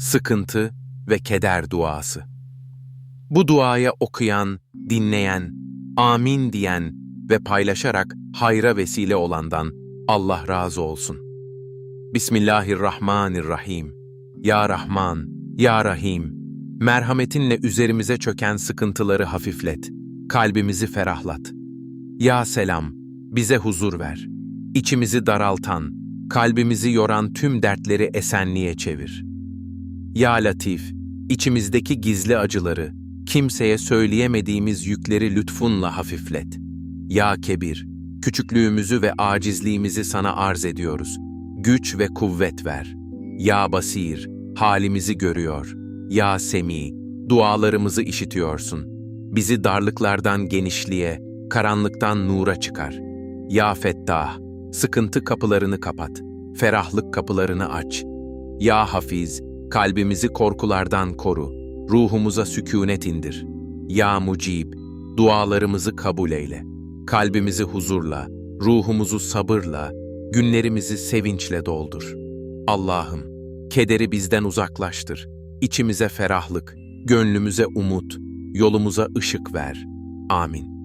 sıkıntı ve keder duası. Bu duaya okuyan, dinleyen, amin diyen ve paylaşarak hayra vesile olandan Allah razı olsun. Bismillahirrahmanirrahim. Ya Rahman, Ya Rahim, merhametinle üzerimize çöken sıkıntıları hafiflet, kalbimizi ferahlat. Ya Selam, bize huzur ver. İçimizi daraltan, kalbimizi yoran tüm dertleri esenliğe çevir. Ya Latif, içimizdeki gizli acıları, kimseye söyleyemediğimiz yükleri lütfunla hafiflet. Ya Kebir, küçüklüğümüzü ve acizliğimizi sana arz ediyoruz. Güç ve kuvvet ver. Ya Basir, halimizi görüyor. Ya Semi, dualarımızı işitiyorsun. Bizi darlıklardan genişliğe, karanlıktan nura çıkar. Ya Fettah, sıkıntı kapılarını kapat. Ferahlık kapılarını aç. Ya Hafiz, kalbimizi korkulardan koru. Ruhumuza sükûnet indir. Ya Mucib, dualarımızı kabul eyle. Kalbimizi huzurla, ruhumuzu sabırla, günlerimizi sevinçle doldur. Allah'ım, kederi bizden uzaklaştır. İçimize ferahlık, gönlümüze umut, yolumuza ışık ver. Amin.